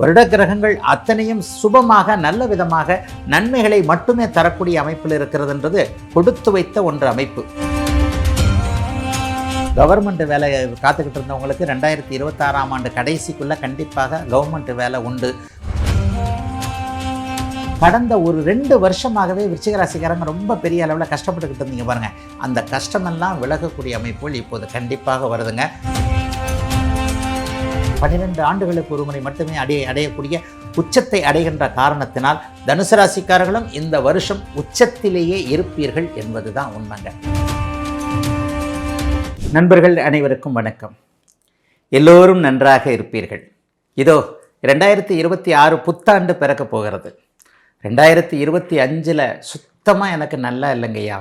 வருட கிரகங்கள் அத்தனையும் சுபமாக நல்ல விதமாக நன்மைகளை மட்டுமே தரக்கூடிய அமைப்பில் இருக்கிறதுன்றது கொடுத்து வைத்த ஒன்று அமைப்பு. கவர்மெண்ட் வேலை காத்துக்கிட்டு இருந்தவங்களுக்கு ரெண்டாயிரத்தி இருபத்தாறாம் ஆண்டு கடைசிக்குள்ள கண்டிப்பாக கவர்மெண்ட் வேலை உண்டு. கடந்த ஒரு ரெண்டு வருஷமாகவே விருச்சிகராசிக்காரங்க ரொம்ப பெரிய அளவில் கஷ்டப்பட்டுக்கிட்டு இருந்தீங்க பாருங்க. அந்த கஷ்டமெல்லாம் விலகக்கூடிய அமைப்புகள் இப்போது கண்டிப்பாக வருதுங்க. பன்னிரெண்டு ஆண்டுகளுக்கு ஒரு முறை மட்டுமே அடைய அடையக்கூடிய உச்சத்தை அடைகின்ற காரணத்தினால் தனுசு ராசிக்காரர்களும் இந்த வருஷம் உச்சத்திலேயே இருப்பீர்கள் என்பதுதான் உண்மைங்க. நண்பர்கள் அனைவருக்கும் வணக்கம். எல்லோரும் நன்றாக இருப்பீர்கள். இதோ ரெண்டாயிரத்தி இருபத்தி ஆறு புத்தாண்டு பிறக்க போகிறது. ரெண்டாயிரத்தி இருபத்தி அஞ்சில் சுத்தமாக எனக்கு நல்லா இல்லைங்கய்யா.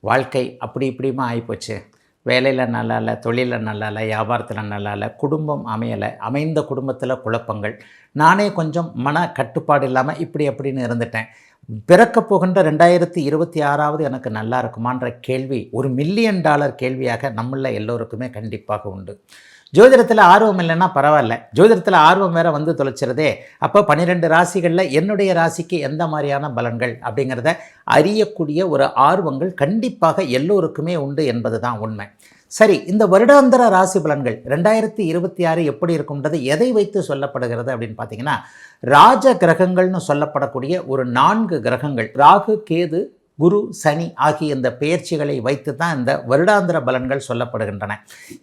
வாழ்க்கை அப்படி இப்படிமா ஆகிப்போச்சு வேலையில் நல்லா இல்லை தொழிலில் நல்லா இல்லை வியாபாரத்தில் நல்லா இல்லை குடும்பம் அமையலை அமைந்த குடும்பத்தில் குழப்பங்கள். நானே கொஞ்சம் மன கட்டுப்பாடு இல்லாமல் இப்படி அப்படின்னு இருந்துட்டேன். பிறக்க போகின்ற ரெண்டாயிரத்தி இருபத்தி ஆறாவது எனக்கு நல்லா இருக்குமான்ற கேள்வி ஒரு மில்லியன் டாலர் கேள்வியாக நம்மள எல்லோருக்குமே கண்டிப்பாக உண்டு. ஜோதிடத்தில் ஆர்வம் இல்லைன்னா பரவாயில்ல. ஜோதிடத்தில் ஆர்வம் வேற வந்து தொலைச்சிருதே. அப்போ பன்னிரெண்டு ராசிகளில் என்னுடைய ராசிக்கு எந்த மாதிரியான பலன்கள் அப்படிங்கிறத அறியக்கூடிய ஒரு ஆர்வங்கள் கண்டிப்பாக எல்லோருக்குமே உண்டு என்பது தான் உண்மை. சரி இந்த வருடாந்திர ராசி பலன்கள் ரெண்டாயிரத்தி இருபத்தி ஆறு எப்படி இருக்கும்ன்றது எதை வைத்து சொல்லப்படுகிறது அப்படின்னு பார்த்தீங்கன்னா ராஜ கிரகங்கள்னு சொல்லப்படக்கூடிய ஒரு நான்கு கிரகங்கள் ராகு கேது குரு சனி ஆகிய இந்த பெயர்ச்சிகளை வைத்து தான் இந்த வருடாந்திர பலன்கள் சொல்லப்படுகின்றன.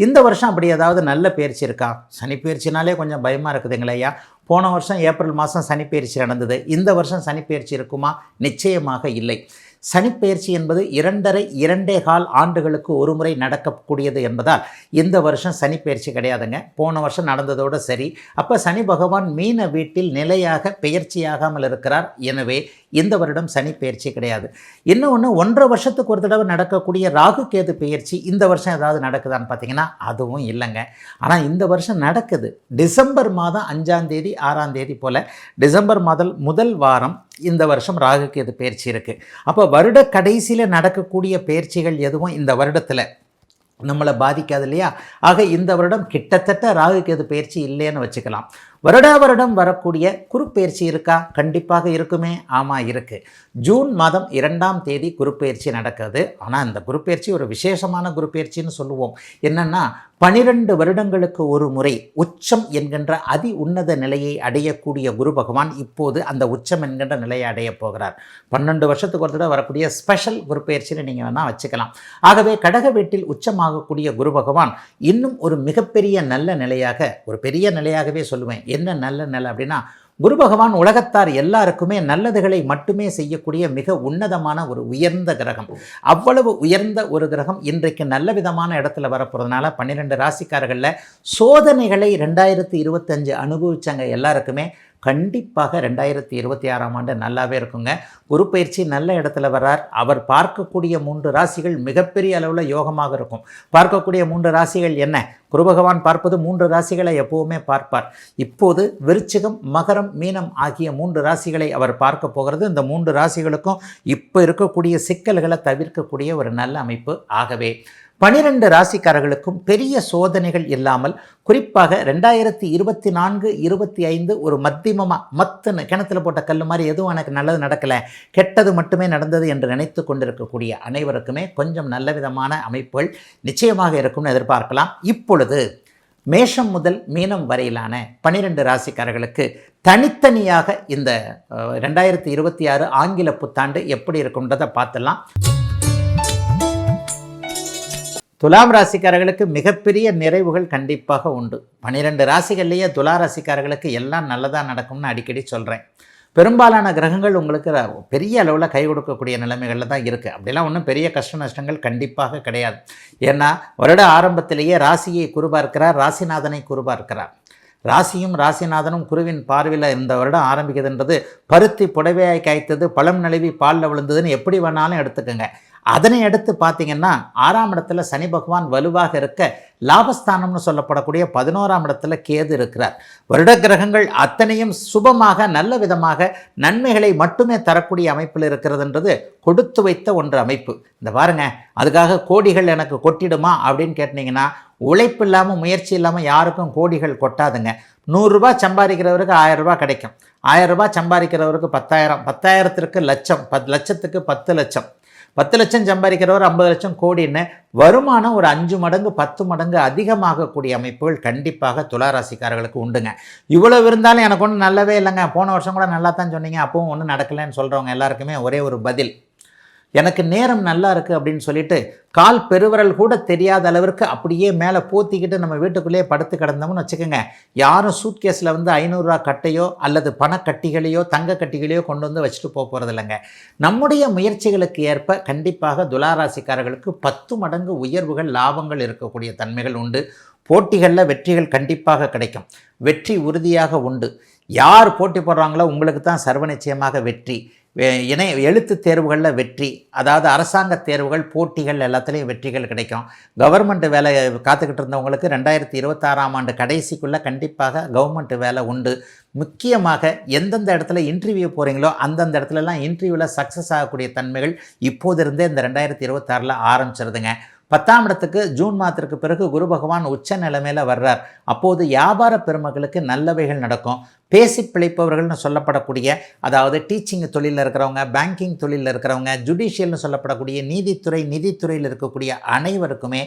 இந்த வருஷம் அப்படி ஏதாவது நல்ல பயிற்சி இருக்கா? சனி பயிற்சினாலே கொஞ்சம் பயமாக இருக்குதுங்களையா போன வருஷம் ஏப்ரல் மாதம் சனி பயிற்சி நடந்தது. இந்த வருஷம் சனி பயிற்சி இருக்குமா? நிச்சயமாக இல்லை. சனிப்பெயர்ச்சி என்பது இரண்டரை இரண்டே கால் ஆண்டுகளுக்கு ஒரு முறை நடக்கக்கூடியது என்பதால் இந்த வருஷம் சனிப்பெயர்ச்சி கிடையாதுங்க. போன வருஷம் நடந்ததோடு சரி. அப்போ சனி பகவான் மீன வீட்டில் நிலையாக பெயர்ச்சியாகாமல் இருக்கிறார். எனவே இந்த வருடம் சனி பெயர்ச்சி கிடையாது இன்னொன்று ஒன்றரை வருஷத்துக்கு ஒரு தடவை நடக்கக்கூடிய ராகு கேது பெயர்ச்சி இந்த வருஷம் ஏதாவது நடக்குதான்னு பார்த்தீங்கன்னா அதுவும் இல்லைங்க. ஆனால் இந்த வருஷம் நடக்குது. டிசம்பர் மாதம் அஞ்சாம் தேதி ஆறாம் தேதி போல் டிசம்பர் மாதம் முதல் வாரம் இந்த வருஷம் ராகுக்கு இது பயிற்சி இருக்குது அப்போ வருட கடைசியில் நடக்கக்கூடிய பயிற்சிகள் எதுவும் இந்த வருடத்தில் நம்மளை பாதிக்காது இல்லையா? ஆக இந்த வருடம் கிட்டத்தட்ட ராகுக்கு எது பயிற்சி இல்லைன்னு வச்சுக்கலாம். வருடா வருடம் வரக்கூடிய குருப்பெயர்ச்சி இருக்கா? கண்டிப்பாக இருக்குமே. ஆமாம் இருக்குது ஜூன் மாதம் இரண்டாம் தேதி குருப்பெயர்ச்சி நடக்குது. ஆனால் அந்த குருப்பெயர்ச்சி ஒரு விசேஷமான குருப்பெயர்ச்சின்னு சொல்லுவோம். என்னென்னா பனிரெண்டு வருடங்களுக்கு ஒரு முறை உச்சம் என்கின்ற அதி உன்னத நிலையை அடையக்கூடிய குரு பகவான் இப்போது அந்த உச்சம் என்கின்ற நிலையை அடையப் போகிறார். பன்னெண்டு வருஷத்துக்கு ஒரு தடவை வரக்கூடிய ஸ்பெஷல் குருப்பெயர்ச்சின்னு நீங்கள் வேணால் வச்சுக்கலாம். ஆகவே கடக வீட்டில் உச்சமாகக்கூடிய குரு பகவான் இன்னும் ஒரு மிகப்பெரிய நல்ல நிலையாக ஒரு பெரிய நிலையாகவே சொல்லுவேன். என்ன நல்ல நிலை அப்படின்னா குரு பகவான் உலகத்தார் எல்லாருக்குமே நல்லதுகளை மட்டுமே செய்யக்கூடிய மிக உன்னதமான ஒரு உயர்ந்த கிரகம். அவ்வளவு உயர்ந்த ஒரு கிரகம் இன்றைக்கு நல்ல விதமான இடத்துல வரப்போகிறதுனால பன்னிரெண்டு ராசிக்காரர்களில் சோதனைகளை ரெண்டாயிரத்தி இருபத்தஞ்சு அனுபவித்தாங்க எல்லாருக்குமே கண்டிப்பாக ரெண்டாயிரத்தி இருபத்தி ஆறாம் ஆண்டு நல்லாவே இருக்குங்க. குரு பயிற்சி நல்ல இடத்துல வர்றார். அவர் பார்க்கக்கூடிய மூன்று ராசிகள் மிகப்பெரிய அளவில் யோகமாக இருக்கும். பார்க்கக்கூடிய மூன்று ராசிகள் என்ன? குரு பகவான் பார்ப்பது மூன்று ராசிகளை எப்போவுமே பார்ப்பார். இப்போது விருச்சிகம் மகரம் மீனம் ஆகிய மூன்று ராசிகளை அவர் பார்க்க போகிறது. இந்த மூன்று ராசிகளுக்கும் இப்போ இருக்கக்கூடிய சிக்கல்களை தவிர்க்கக்கூடிய ஒரு நல்ல அமைப்பு ஆகவே பனிரெண்டு ராசிக்காரர்களுக்கும் பெரிய சோதனைகள் இல்லாமல் குறிப்பாக ரெண்டாயிரத்தி இருபத்தி நான்கு இருபத்தி ஐந்து ஒரு மத்தியமமாக மத்துன்னு கிணத்துல போட்ட கல் மாதிரி எதுவும் எனக்கு நல்லது நடக்கலை கெட்டது மட்டுமே நடந்தது என்று நினைத்து கொண்டிருக்கக்கூடிய அனைவருக்குமே கொஞ்சம் நல்ல விதமான அமைப்புகள் நிச்சயமாக இருக்கும்னு எதிர்பார்க்கலாம். இப்பொழுது மேஷம் முதல் மீனம் வரையிலான பனிரெண்டு ராசிக்காரர்களுக்கு தனித்தனியாக இந்த ரெண்டாயிரத்தி இருபத்தி ஆறு ஆங்கில புத்தாண்டு எப்படி இருக்கும்ன்றதை பார்த்துலாம் துலாம் ராசிக்காரர்களுக்கு மிகப்பெரிய நிறைவுகள் கண்டிப்பாக உண்டு. பன்னிரெண்டு ராசிகள்லேயே துலா ராசிக்காரர்களுக்கு எல்லாம் நல்லதாக நடக்கும்னு அடிக்கடி சொல்கிறேன் பெரும்பாலான கிரகங்கள் உங்களுக்கு பெரிய அளவில் கை கொடுக்கக்கூடிய நிலைமைகளில் தான் இருக்குது அப்படிலாம் ஒன்றும் பெரிய கஷ்ட நஷ்டங்கள் கண்டிப்பாக கிடையாது. ஏன்னா வருட ஆரம்பத்திலேயே ராசியை குருபார்க்கிறார் ராசிநாதனை குருபார்க்கிறார். ராசியும் ராசிநாதனும் குருவின் பார்வையில் இந்த வருடம் ஆரம்பிக்குதுன்றது பருத்தி புடவையாய் காய்த்தது பழம் நழுவி பாலில் விழுந்ததுன்னு எப்படி வேணாலும் எடுத்துக்கோங்க. அதனை அடுத்து பார்த்தீங்கன்னா ஆறாம் இடத்துல சனி பகவான் வலுவாக இருக்க லாபஸ்தானம்னு சொல்லப்படக்கூடிய பதினோராம் இடத்துல கேது இருக்கிறார். வருட கிரகங்கள் அத்தனையும் சுபமாக நல்ல விதமாக நன்மைகளை மட்டுமே தரக்கூடிய அமைப்பில் இருக்கிறதுன்றது கொடுத்து வைத்த ஒன்று அமைப்பு. இந்த பாருங்க அதுக்காக கோடிகள் எனக்கு கொட்டிடுமா அப்படின்னு கேட்டிங்கன்னா உழைப்பு இல்லாமல் முயற்சி இல்லாமல் யாருக்கும் கோடிகள் கொட்டாதுங்க. நூறுரூபா சம்பாதிக்கிறவருக்கு ஆயிரம் ரூபாய் கிடைக்கும். ஆயிரம் ரூபாய் சம்பாதிக்கிறவருக்கு பத்தாயிரம் பத்தாயிரத்திற்கு லட்சம் பத் லட்சத்துக்கு பத்து லட்சம். பத்து லட்சம் சம்பாதிக்கிறவர் ஐம்பது லட்சம் கோடின்னு வருமானம் ஒரு அஞ்சு மடங்கு பத்து மடங்கு அதிகமாகக்கூடிய அமைப்புகள் கண்டிப்பாக துளாராசிக்காரர்களுக்கு உண்டுங்க. இவ்வளவு இருந்தாலும் எனக்கு ஒன்றும் நல்லவே இல்லைங்க. போன வருஷம் கூட நல்லா தான் சொன்னீங்க. அப்பவும் ஒன்றும் நடக்கலைன்னு சொல்கிறவங்க எல்லாருக்குமே ஒரே ஒரு பதில். எனக்கு நேரம் நல்லா இருக்குது அப்படின்னு சொல்லிட்டு கால் பெருவரல் கூட தெரியாத அளவிற்கு அப்படியே மேலே போத்திக்கிட்டு நம்ம வீட்டுக்குள்ளேயே படுத்து கிடந்தோம்னு வச்சுக்கோங்க. யாரும் சூட்கேஸில் வந்து ஐநூறுரூவா கட்டையோ அல்லது பணக்கட்டிகளையோ தங்க கட்டிகளையோ கொண்டு வந்து வச்சுட்டு போக போகிறது இல்லைங்க. நம்முடைய முயற்சிகளுக்கு ஏற்ப கண்டிப்பாக துலாராசிக்காரர்களுக்கு பத்து மடங்கு உயர்வுகள் லாபங்கள் இருக்கக்கூடிய தன்மைகள் உண்டு. போட்டிகளில் வெற்றிகள் கண்டிப்பாக கிடைக்கும். வெற்றி உறுதியாக உண்டு. யார் போட்டி போடுறாங்களோ உங்களுக்கு தான் சர்வ நிச்சயமாக வெற்றி. இணை எழுத்து தேர்வுகளில் வெற்றி அதாவது அரசாங்க தேர்வுகள் போட்டிகள் எல்லாத்துலேயும் வெற்றிகள் கிடைக்கும். கவர்மெண்ட் வேலை காத்துக்கிட்டு இருந்தவங்களுக்கு ரெண்டாயிரத்தி இருபத்தாறாம் ஆண்டு கடைசிக்குள்ளே கண்டிப்பாக கவர்மெண்ட் வேலை உண்டு. முக்கியமாக எந்தெந்த இடத்துல இன்டர்வியூ போகிறீங்களோ அந்தந்த இடத்துலலாம் இன்டர்வியூவில் சக்ஸஸ் ஆகக்கூடிய தன்மைகள் இப்போதிருந்தே இந்த ரெண்டாயிரத்தி இருபத்தாறில் ஆரம்பிச்சிருதுங்க. பத்தாம் இடத்துக்கு ஜூன் மாதத்திற்கு பிறகு குரு பகவான் உச்ச நிலைமையில் வர்றார். அப்போது வியாபார பெருமகளுக்கு நல்லவைகள் நடக்கும். பேசி பிழைப்பவர்கள்னு சொல்லப்படக்கூடிய அதாவது டீச்சிங் தொழிலில் இருக்கிறவங்க பேங்கிங் தொழிலில் இருக்கிறவங்க ஜுடிஷியல்னு சொல்லப்படக்கூடிய நீதித்துறை நிதித்துறையில் இருக்கக்கூடிய அனைவருக்குமே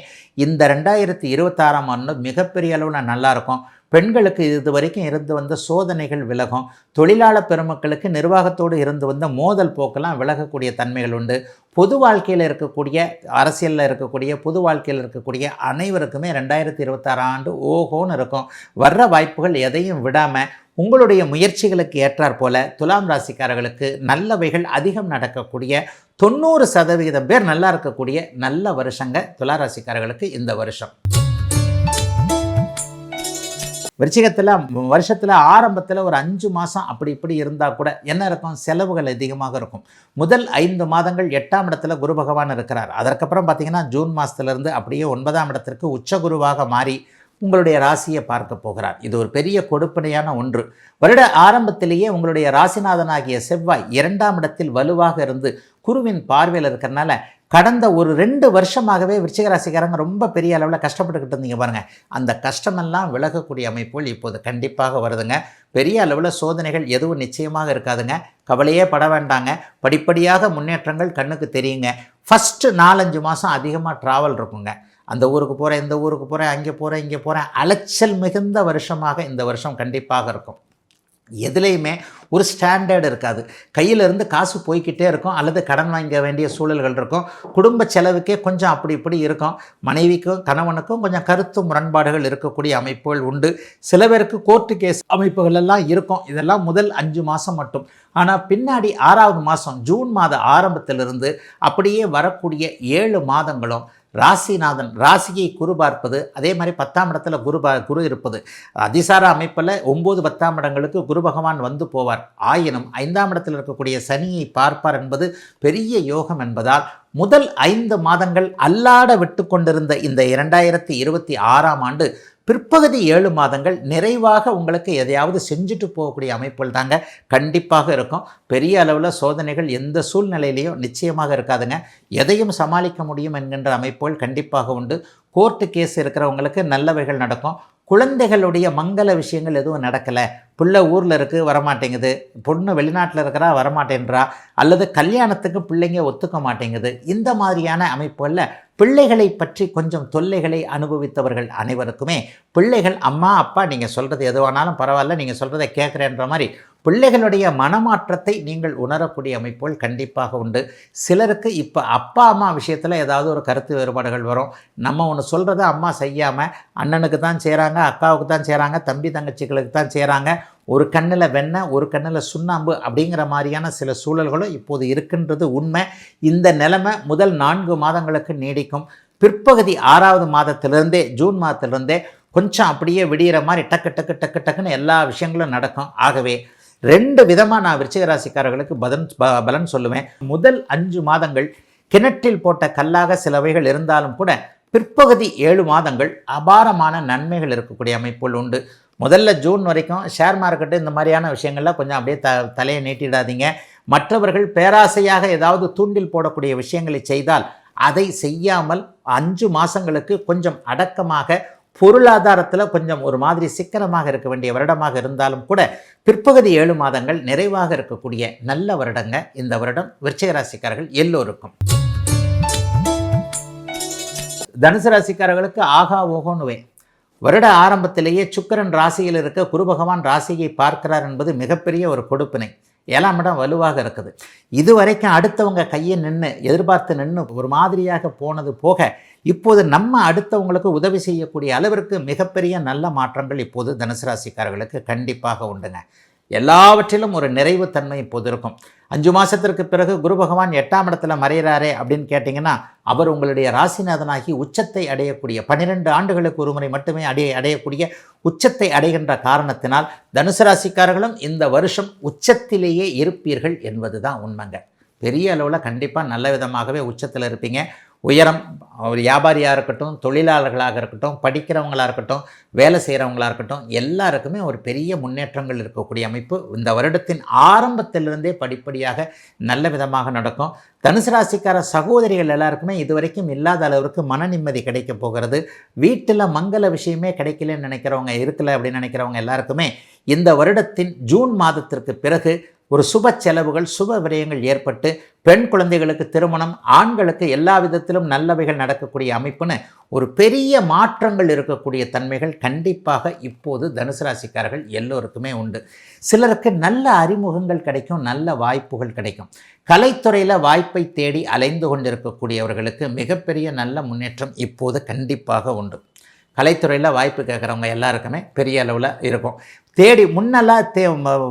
இந்த ரெண்டாயிரத்தி இருபத்தாறாம் ஆண்டு மிகப்பெரிய அளவில் நல்லாயிருக்கும் பெண்களுக்கு இது வரைக்கும் இருந்து வந்த சோதனைகள் விலகும். தொழிலாளர் பெருமக்களுக்கு நிர்வாகத்தோடு இருந்து வந்த மோதல் போக்கெல்லாம் விலகக்கூடிய தன்மைகள் உண்டு. பொது வாழ்க்கையில் இருக்கக்கூடிய அரசியலில் இருக்கக்கூடிய பொது வாழ்க்கையில் இருக்கக்கூடிய அனைவருக்குமே ரெண்டாயிரத்தி இருபத்தாறு ஆண்டு ஓஹோன்னு இருக்கும். வர்ற வாய்ப்புகள் எதையும் விடாமல் உங்களுடைய முயற்சிகளுக்கு ஏற்றாற் போல துலாம் ராசிக்காரர்களுக்கு நல்லவைகள் அதிகம் நடக்கக்கூடிய தொண்ணூறு சதவிகிதம் பேர் நல்லா இருக்கக்கூடிய நல்ல வருஷங்க துலா ராசிக்காரர்களுக்கு இந்த வருஷம். விருச்சிகத்தில் வருஷத்தில் ஆரம்பத்தில் ஒரு அஞ்சு மாதம் அப்படி இப்படி இருந்தால் கூட என்ன இருக்கும்? செலவுகள் அதிகமாக இருக்கும். முதல் ஐந்து மாதங்கள் எட்டாம் இடத்துல குரு பகவான் இருக்கிறார். அதற்கப்புறம் பார்த்தீங்கன்னா ஜூன் மாதத்துலேருந்து அப்படியே ஒன்பதாம் இடத்திற்கு உச்ச குருவாக மாறி உங்களுடைய ராசியை பார்க்க போகிறார். இது ஒரு பெரிய கொடுப்பனையான ஒன்று. வருட ஆரம்பத்திலேயே உங்களுடைய ராசிநாதனாகிய செவ்வாய் இரண்டாம் இடத்தில் வலுவாக இருந்து குருவின் பார்வையில் இருக்கிறனால கடந்த ஒரு ரெண்டு வருஷமாகவே விருச்சிகராசிக்காரங்க ரொம்ப பெரிய அளவில் கஷ்டப்பட்டுக்கிட்டு இருந்தீங்க பாருங்கள் அந்த கஷ்டமெல்லாம் விலகக்கூடிய அமைப்புகள் இப்போது கண்டிப்பாக வருதுங்க. பெரிய அளவில் சோதனைகள் எதுவும் நிச்சயமாக இருக்காதுங்க. கவலையே பட வேண்டாங்க. படிப்படியாக முன்னேற்றங்கள் கண்ணுக்கு தெரியுங்க. ஃபஸ்ட்டு நாலஞ்சு மாதம் அதிகமாக ட்ராவல் இருக்குங்க. அந்த ஊருக்கு போகிறேன் இந்த ஊருக்கு போகிறேன் அங்கே போகிறேன் இங்கே போகிறேன் அலைச்சல் மிகுந்த வருஷமாக இந்த வருஷம் கண்டிப்பாக இருக்கும். எதுலேயுமே ஒரு ஸ்டாண்டர்ட் இருக்காது. கையிலிருந்து காசு போய்க்கிட்டே இருக்கும். அல்லது கடன் வாங்க வேண்டிய சூழல்கள் இருக்கும். குடும்ப செலவுக்கே கொஞ்சம் அப்படி இப்படி இருக்கும். மனைவிக்கும் கணவனுக்கும் கொஞ்சம் கருத்து முரண்பாடுகள் இருக்கக்கூடிய அமைப்புகள் உண்டு. சில பேருக்கு கோர்ட்டு கேஸ் அமைப்புகள் எல்லாம் இருக்கும். இதெல்லாம் முதல் அஞ்சு மாதம் மட்டும். ஆனால் பின்னாடி ஆறாவது மாதம் ஜூன் மாத ஆரம்பத்திலிருந்து அப்படியே வரக்கூடிய ஏழு மாதங்களும் ராசிநாதன் ராசியை குரு பார்ப்பது அதே மாதிரி பத்தாம் இடத்துல குரு பா குரு இருப்பது. அதிசார அமைப்பில் ஒம்பது பத்தாம் இடங்களுக்கு குரு பகவான் வந்து போவார். ஆயினும் ஐந்தாம் இடத்தில் இருக்கக்கூடிய சனியை பார்ப்பார் என்பது பெரிய யோகம் என்பதால் முதல் ஐந்து மாதங்கள் அல்லாட விட்டு கொண்டிருந்த இந்த இரண்டாயிரத்தி இருபத்தி ஆறாம் ஆண்டு பிற்பகுதி ஏழு மாதங்கள் நிறைவாக உங்களுக்கு எதையாவது செஞ்சுட்டு போகக்கூடிய அமைப்புகள் தாங்க கண்டிப்பாக இருக்கும். பெரிய அளவில் சோதனைகள் எந்த சூழ்நிலையிலையும் நிச்சயமாக இருக்காதுங்க. எதையும் சமாளிக்க முடியும் என்கின்ற அமைப்புகள் கண்டிப்பாக உண்டு. கோர்ட்டு கேஸ் இருக்கிறவங்களுக்கு நல்லவைகள் நடக்கும். குழந்தைகளுடைய மங்கள விஷயங்கள் எதுவும் நடக்கலை. பிள்ளை ஊரில் இருக்குது வரமாட்டேங்குது. பொண்ணு வெளிநாட்டில் இருக்கிறா வரமாட்டேன்றா. அல்லது கல்யாணத்துக்கு பிள்ளைங்க ஒத்துக்க மாட்டேங்குது. இந்த மாதிரியான அமைப்புகளில் பிள்ளைகளை பற்றி கொஞ்சம் தொல்லைகளை அனுபவித்தவர்கள் அனைவருக்குமே பிள்ளைகள் அம்மா அப்பா நீங்கள் சொல்கிறது எதுவானாலும் பரவாயில்ல நீங்கள் சொல்கிறத கேட்குறேன்ற மாதிரி பிள்ளைகளுடைய மனமாற்றத்தை நீங்கள் உணரக்கூடிய அமைப்புகள் கண்டிப்பாக உண்டு. சிலருக்கு இப்போ அப்பா அம்மா விஷயத்தில் ஏதாவது ஒரு கருத்து வேறுபாடுகள் வரும். நம்ம ஒன்று சொல்கிறத அம்மா செய்யாமல் அண்ணனுக்கு தான் செய்கிறாங்க அக்காவுக்கு தான் செய்கிறாங்க தம்பி தங்கச்சிகளுக்கு தான் செய்கிறாங்க ஒரு கண்ணில் வெண்ணெய் ஒரு கண்ணில் சுண்ணாம்பு அப்படிங்கிற மாதிரியான சில சூழல்களும் இப்போது இருக்கின்றது உண்மை. இந்த நிலைமை முதல் நான்கு மாதங்களுக்கு நீடிக்கும். பிற்பகுதி ஆறாவது மாதத்திலிருந்தே ஜூன் மாதத்திலிருந்தே கொஞ்சம் அப்படியே விடிகிற மாதிரி டக்கு டக்கு டக்கு டக்குன்னு எல்லா விஷயங்களும் நடக்கும். ஆகவே ரெண்டு விதமாக நான் விருச்சிக ராசிக்காரர்களுக்கு பலன் ப- பலன் சொல்லுவேன். முதல் அஞ்சு மாதங்கள் கிணற்றில் போட்ட கல்லாக சிலவைகள் இருந்தாலும் கூட பிற்பகுதி ஏழு மாதங்கள் அபாரமான நன்மைகள் இருக்கக்கூடிய அமைப்புகள் உண்டு. முதல்ல ஜூன் வரைக்கும் ஷேர் மார்க்கெட்டு இந்த மாதிரியான விஷயங்கள்லாம் கொஞ்சம் அப்படியே த தலையை நீட்டிடாதீங்க. மற்றவர்கள் பேராசையாக ஏதாவது தூண்டில் போடக்கூடிய விஷயங்களை செய்தால் அதை செய்யாமல் அஞ்சு மாதங்களுக்கு கொஞ்சம் அடக்கமாக பொருளாதாரத்தில் கொஞ்சம் ஒரு மாதிரி சிக்கனமாக இருக்க வேண்டிய வருடமாக இருந்தாலும் கூட பிற்பகுதி ஏழு மாதங்கள் நிறைவாக இருக்கக்கூடிய நல்ல வருடங்க இந்த வருடம். விருச்சிக ராசிக்காரர்கள் எல்லோருக்கும். தனுசு ராசிக்காரர்களுக்கு ஆகா ஓகோனுவே வருட ஆரம்பத்திலேயே சுக்கிரன் ராசியில் இருக்க குரு பகவான் ராசியை பார்க்கிறார் என்பது மிகப்பெரிய ஒரு கொடுப்பினை. ஏழாம் இடம் வலுவாக இருக்குது. இது வரைக்கும் அடுத்தவங்க கையை நின்று எதிர்பார்த்து நின்று ஒரு மாதிரியாக போனது போக இப்போது நம்ம அடுத்தவங்களுக்கு உதவி செய்யக்கூடிய அளவிற்கு மிகப்பெரிய நல்ல மாற்றங்கள் இப்போது தனுசு ராசிக்காரர்களுக்கு கண்டிப்பாக உண்டுங்க. எல்லாவற்றிலும் ஒரு நிறைவு தன்மை இப்போது இருக்கும் அஞ்சு மாதத்திற்கு பிறகு குரு பகவான் எட்டாம் இடத்துல மறையிறாரே அப்படின்னு கேட்டிங்கன்னா அவர் உங்களுடைய ராசிநாதனாகி உச்சத்தை அடையக்கூடிய பன்னிரெண்டு ஆண்டுகளுக்கு ஒரு முறை மட்டுமே அடைய அடையக்கூடிய உச்சத்தை அடைகின்ற காரணத்தினால் தனுசு ராசிக்காரர்களும் இந்த வருஷம் உச்சத்திலேயே இருப்பீர்கள் என்பது தான் உண்மைங்க. பெரிய அளவில் கண்டிப்பாக நல்ல விதமாகவே உச்சத்தில் இருப்பீங்க. உயரம் ஒரு வியாபாரியாக இருக்கட்டும் தொழிலாளர்களாக இருக்கட்டும் படிக்கிறவங்களாக இருக்கட்டும் வேலை செய்கிறவங்களாக இருக்கட்டும் எல்லாருக்குமே ஒரு பெரிய முன்னேற்றங்கள் இருக்கக்கூடிய அமைப்பு. இந்த வருடத்தின் ஆரம்பத்திலிருந்தே படிப்படியாக நல்ல விதமாக நடக்கும். தனுசு ராசிக்கார சகோதரிகள் எல்லாருக்குமே இதுவரைக்கும் இல்லாத அளவிற்கு மன நிம்மதி கிடைக்க போகிறது. வீட்டில் மங்கள விஷயமே கிடைக்கலன்னு நினைக்கிறவங்க இருக்கல அப்படின்னு நினைக்கிறவங்க எல்லாருக்குமே இந்த வருடத்தின் ஜூன் மாதத்திற்கு பிறகு ஒரு சுப செலவுகள் சுப விரயங்கள் ஏற்பட்டு பெண் குழந்தைகளுக்கு திருமணம் ஆண்களுக்கு எல்லா விதத்திலும் நல்லவைகள் நடக்கக்கூடிய அமைப்புன்னு ஒரு பெரிய மாற்றங்கள் இருக்கக்கூடிய தன்மைகள் கண்டிப்பாக இப்போது தனுசு ராசிக்காரர்கள் எல்லோருக்குமே உண்டு. சிலருக்கு நல்ல அறிமுகங்கள் கிடைக்கும் நல்ல வாய்ப்புகள் கிடைக்கும். கலைத்துறையில் வாய்ப்பை தேடி அலைந்து கொண்டிருக்கக்கூடியவர்களுக்கு மிகப்பெரிய நல்ல முன்னேற்றம் இப்போது கண்டிப்பாக உண்டு. கலைத்துறையில் வாய்ப்பு கேட்குறவங்க எல்லாருக்குமே பெரிய அளவில் இருக்கும். தேடி முன்னெல்லாம் தே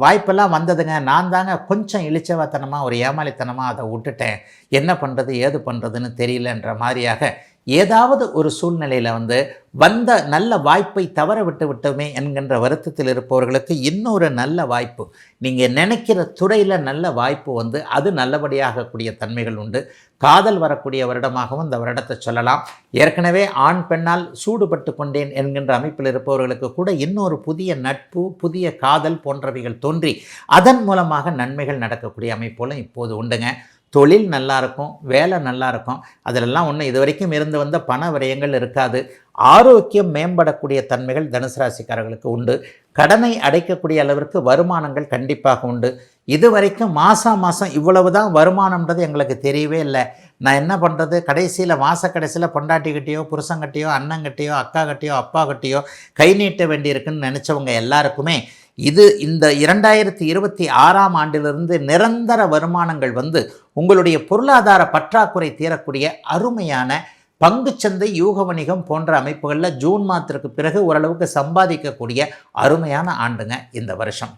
வாய்ப்பெல்லாம் வந்ததுங்க. நான் தாங்க கொஞ்சம் இழிச்சவாத்தனமாக ஒரு ஏமாளித்தனமாக அதை விட்டுட்டேன். என்ன பண்ணுறது ஏது பண்ணுறதுன்னு தெரியலன்ற மாதிரியாக ஏதாவது ஒரு சூழ்நிலையில் வந்து வந்த நல்ல வாய்ப்பை தவற விட்டு விட்டோமே என்கின்ற வருத்தத்தில் இருப்பவர்களுக்கு இன்னொரு நல்ல வாய்ப்பு. நீங்கள் நினைக்கிற துறையில் நல்ல வாய்ப்பு வந்து அது நல்லபடியாகக்கூடிய தன்மைகள் உண்டு. காதல் வரக்கூடிய வருடமாகவும் இந்த வருடத்தை சொல்லலாம். ஏற்கனவே ஆண் பெண்ணால் சூடுபட்டு கொண்டேன் என்கின்ற அமைப்பில் இருப்பவர்களுக்கு கூட இன்னொரு புதிய நட்பு புதிய காதல் போன்றவைகள் தோன்றி அதன் மூலமாக நன்மைகள் நடக்கக்கூடிய அமைப்போலும் இப்போது உண்டுங்க. தொழில் நல்லா இருக்கும் வேலை நல்லாயிருக்கும். அதிலெல்லாம் ஒன்று இது வரைக்கும் இருந்து வந்த பண விரயங்கள் இருக்காது. ஆரோக்கியம் மேம்படக்கூடிய தன்மைகள் தனுசு ராசிக்காரர்களுக்கு உண்டு. கடனை அடைக்கக்கூடிய அளவிற்கு வருமானங்கள் கண்டிப்பாக உண்டு. இது வரைக்கும் மாதம் மாதம் இவ்வளவு தான் வருமானம்ன்றது எங்களுக்கு தெரியவே இல்லை. நான் என்ன பண்ணுறது கடைசியில் மாத கடைசியில் பொண்டாட்டிக்கிட்டேயோ புருஷங்கிட்டேயோ அண்ணங்கிட்டேயோ அக்கா கிட்டேயோ அப்பா கிட்டேயோ கை நீட்ட வேண்டியிருக்குன்னு நினச்சவங்க எல்லாருக்குமே இது இந்த இரண்டாயிரத்தி இருபத்தி ஆறாம் ஆண்டிலிருந்து நிரந்தர வருமானங்கள் வந்து உங்களுடைய பொருளாதார பற்றாக்குறை தீரக்கூடிய அருமையான பங்குச்சந்தை யூக வணிகம் போன்ற அமைப்புகளில் ஜூன் மாதத்திற்கு பிறகு ஓரளவுக்கு சம்பாதிக்கக்கூடிய அருமையான ஆண்டுங்க இந்த வருஷம்.